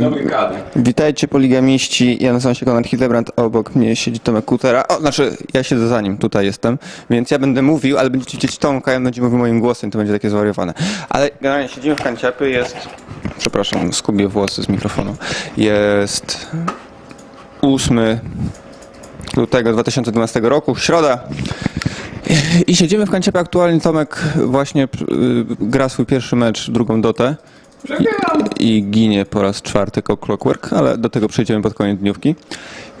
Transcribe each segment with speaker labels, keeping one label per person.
Speaker 1: Dobry kadr.
Speaker 2: Witajcie poligamiści, ja nazywam się Konrad Hildebrand, obok mnie siedzi Tomek Kutera. O, znaczy, ja siedzę za nim, tutaj jestem, więc ja będę mówił, ale będziecie widzieć Tomka, ja będzie mówił moim głosem, to będzie takie zwariowane. Ale generalnie siedzimy w kanciapy, jest, przepraszam, skubię włosy z mikrofonu, jest 8 lutego 2012 roku, środa. I siedzimy w kanciapie aktualnie, Tomek właśnie y, gra swój pierwszy mecz, drugą dotę i ginie po raz czwarty o Clockwork, ale do tego przejdziemy pod koniec dniówki.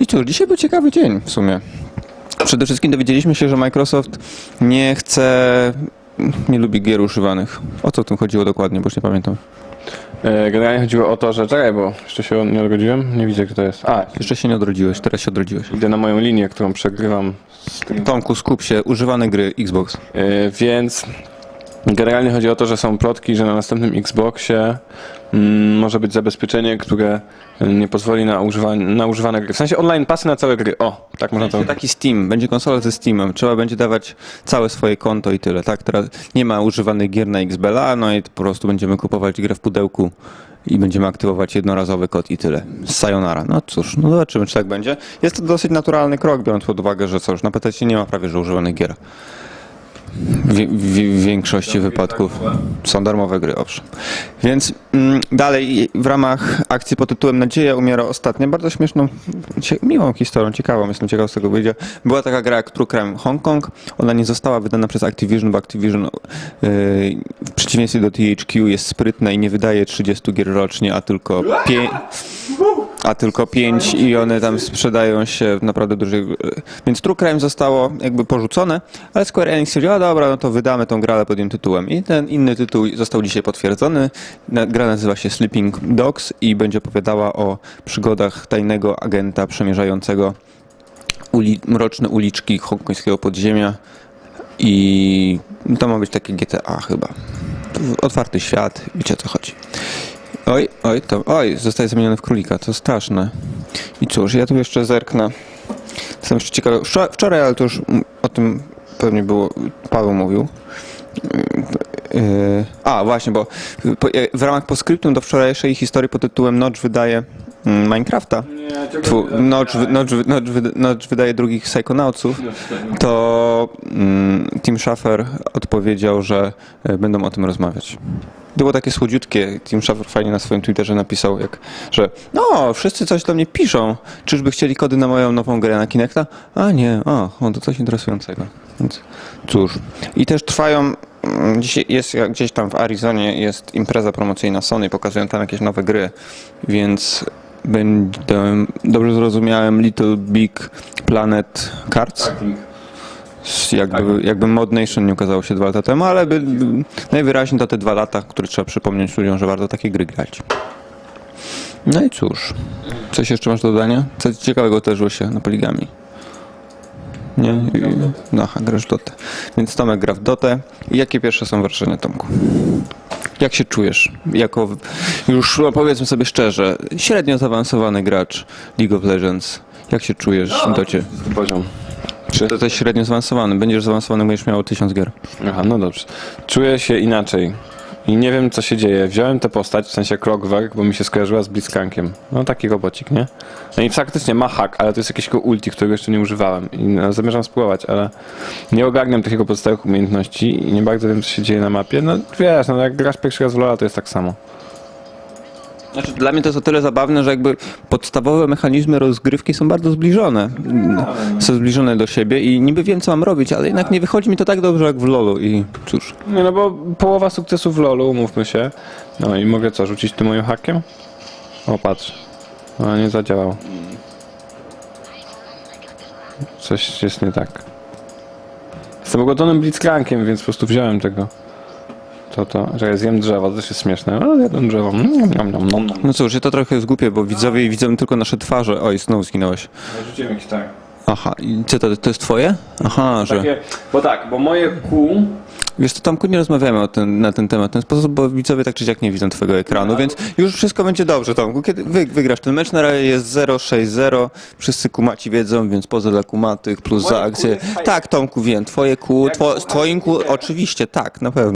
Speaker 2: I cóż, dzisiaj był ciekawy dzień w sumie. Przede wszystkim dowiedzieliśmy się, że Microsoft nie chce, nie lubi gier używanych. O co w tym chodziło dokładnie, bo już nie pamiętam.
Speaker 1: E, Generalnie chodziło o to, że czekaj, bo jeszcze się nie odrodziłem. Nie widzę, kto to jest. A,
Speaker 2: Jeszcze się nie odrodziłeś, teraz się odrodziłeś.
Speaker 1: idę na moją linię, którą przegrywam. z tym.
Speaker 2: Tomku, skup się, używane gry Xbox.
Speaker 1: E, Więc generalnie chodzi o to, że są plotki, że na następnym Xboxie mm, może być zabezpieczenie, które nie pozwoli na, na używane gry. W sensie online pasy na całe gry. O, tak można to...
Speaker 2: Taki Steam, będzie konsola ze Steamem, trzeba będzie dawać całe swoje konto i tyle, tak? Teraz nie ma używanych gier na XBLA, no i po prostu będziemy kupować grę w pudełku i będziemy aktywować jednorazowy kod i tyle. Sayonara. No cóż, no zobaczymy, czy tak będzie. Jest to dosyć naturalny krok, biorąc pod uwagę, że już na PC nie ma prawie że używanych gier. W, większości wypadków są darmowe gry, owszem. Więc mm, dalej w ramach akcji pod tytułem Nadzieja umiera ostatnia, bardzo śmieszną, miłą historią, ciekawą, jestem ciekaw z tego wyjdzie. Była taka gra jak True Crime Hong Kong, ona nie została wydana przez Activision, bo Activision yy, w przeciwieństwie do THQ jest sprytna i nie wydaje 30 gier rocznie, a tylko 5 a tylko 5 i one tam sprzedają się w naprawdę dużych... Więc True Crime zostało jakby porzucone, ale Square Enix stwierdził, a dobra, no to wydamy tą grę, pod innym tytułem. I ten inny tytuł został dzisiaj potwierdzony. Gra nazywa się Sleeping Dogs i będzie opowiadała o przygodach tajnego agenta przemierzającego uli mroczne uliczki hongkońskiego podziemia i to ma być takie GTA chyba. Otwarty świat, wiecie o co chodzi. Oj, oj, to, oj, zostaje zamieniony w królika, to straszne. I cóż, ja tu jeszcze zerknę. Jestem jeszcze ciekawy. Wczor- Wczoraj, ale to już o tym pewnie było, Paweł mówił. Yy, A, właśnie, bo e, w ramach postscriptum do wczorajszej historii pod tytułem Notch wydaje mm, Minecrafta, Tfu, Notch, Notch, Notch, Notch wydaje drugich Psychonautsów, to mm, Tim Schafer odpowiedział, że e, będą o tym rozmawiać. Było takie słodziutkie. Tim Schafer fajnie na swoim Twitterze napisał, jak, że no, wszyscy coś do mnie piszą. Czyżby chcieli kody na moją nową grę na Kinecta? A nie, o, o to coś interesującego. Więc cóż. I też trwają, mm, dzisiaj jest gdzieś tam w Arizonie jest impreza promocyjna Sony, pokazują tam jakieś nowe gry, więc będę, dobrze zrozumiałem, Little Big Planet Cards. Jakby, jakby Mod Nation nie ukazało się dwa lata temu, ale by, najwyraźniej to te dwa lata, które trzeba przypomnieć ludziom, że warto takie gry grać. No i cóż, coś jeszcze masz do dodania? Co ciekawego zdarzyło się na poligami? Nie? No, grasz w Dotę. Więc Tomek gra w Dotę. Jakie pierwsze są wrażenia, Tomku? Jak się czujesz? Jako, już no, powiedzmy sobie szczerze, średnio zaawansowany gracz League of Legends. Jak się czujesz w Docie?
Speaker 1: Poziom.
Speaker 2: To jesteś średnio zaawansowany. Będziesz zaawansowany, będziesz miał tysiąc gier.
Speaker 1: Aha, no dobrze. Czuję się inaczej. I nie wiem, co się dzieje. Wziąłem tę postać, w sensie Clockwork, bo mi się skojarzyła z Blitzcrankiem. No taki robocik, nie? No i faktycznie ma hack, ale to jest jakieś jego ulti, którego jeszcze nie używałem. I no, zamierzam spróbować, ale nie ogarniam tych jego podstawowych umiejętności i nie bardzo wiem, co się dzieje na mapie. No wiesz, no jak grasz pierwszy raz w LoL'a, to jest tak samo.
Speaker 2: Znaczy, dla mnie to jest o tyle zabawne, że jakby podstawowe mechanizmy rozgrywki są bardzo zbliżone. Są zbliżone do siebie i niby wiem, co mam robić, ale jednak nie wychodzi mi to tak dobrze jak w LoLu i cóż.
Speaker 1: Nie, no bo połowa sukcesu w LoL'u, umówmy się. No i mogę co, rzucić tym moim hakiem? O, patrz. No, nie zadziałał. Coś jest nie tak. Jestem ogodzonym blitzcrankiem, więc po prostu wziąłem tego. To to, że ja zjem drzewo, to też jest śmieszne. No, jadłem drzewo. Mm, nom, nom, nom, nom.
Speaker 2: No cóż, ja to trochę jest głupie, bo widzowie widzą tylko nasze twarze. Oj, znowu zginąłeś.
Speaker 1: Rzuciłem jakiś tak.
Speaker 2: Aha, i co to, to jest twoje? Aha, że...
Speaker 1: Takie, bo tak, bo moje kół...
Speaker 2: Wiesz to Tomku, nie rozmawiamy o ten, na ten temat w ten sposób, bo widzowie tak czy siak nie widzą twojego ekranu, więc już wszystko będzie dobrze, Tomku. Kiedy wy, wygrasz ten mecz, na razie jest 0-6-0, wszyscy kumaci wiedzą, więc poza dla kumatych, plus
Speaker 1: Moje
Speaker 2: za akcję. Tak, Tomku, wiem, twoje kół, two, z twoim kół, oczywiście, tak, na pewno.